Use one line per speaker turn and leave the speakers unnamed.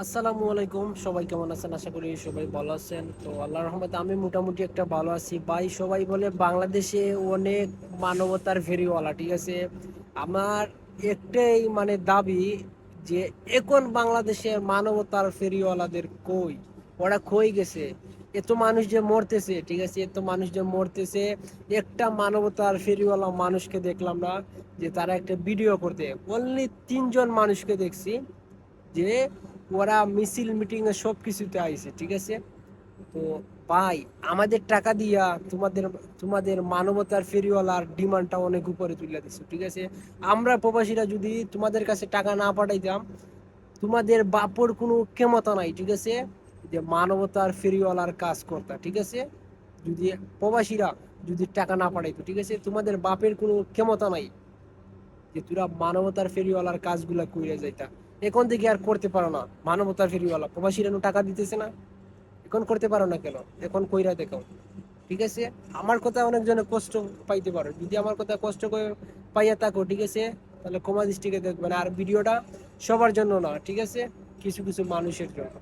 আসসালামু আলাইকুম, সবাই কেমন আছেন? আশা করি সবাই ভালো আছেন। তো আল্লাহর রহমতে আমি মোটামুটি একটা ভালো আছি। ভাই, সবাই বলে বাংলাদেশে অনেক মানবতার ফেরিওয়ালা ঠিক আছে? আমার একটাই মানে দাবি যে, এখন বাংলাদেশের মানবতার ফেরিওয়ালাদের কই? ওরা কই গেছে? এত মানুষ যে মরতেছে, ঠিক আছে? এত মানুষ যে মরতেছে, একটা মানবতার ফেরিওয়ালা মানুষকে দেখলাম না যে তারা একটা ভিডিও করতে। অনলি তিনজন মানুষকে দেখছি। যে ওরা মিছিল, মিটিং এ সব কিছুতে আইছে, ঠিক আছে? তো ভাই, আমাদের টাকা দিয়া তোমাদের তোমাদের মানবতার ফেরিওয়ালার ডিমান্ডটা অনেক উপরে তুলে দিছো, ঠিক আছে? আমরা প্রবাসীরা যদি তোমাদের কাছে টাকা না পাঠাইতাম, তোমাদের বাপর কোনো ক্ষমতা নাই, ঠিক আছে? যে মানবতার ফেরিওয়ালার কাজ করতা, ঠিক আছে? যদি প্রবাসীরা যদি টাকা না পাঠাইতো, ঠিক আছে? তোমাদের বাপের কোনো ক্ষমতা নাই যে তোরা মানবতার ফেরিওয়ালার কাজগুলা কইরা যাইতা। এখন থেকে আর করতে পারো না। মানবতার ফেরিওয়ালা। প্রবাসীরা টাকা দিতেছে না। এখন করতে পারো না কেন? এখন কইরা দেখাও। ঠিক আছে? আমার কথা অনেকজনে কষ্ট পাইতে পারো। যদি আমার কথা কষ্ট পাইয়া থাকো, ঠিক আছে? তাহলে কমা দৃষ্টিকে দেখবে না আর ভিডিওটা সবার জন্য না, ঠিক আছে? কিছু কিছু মানুষের জন্য।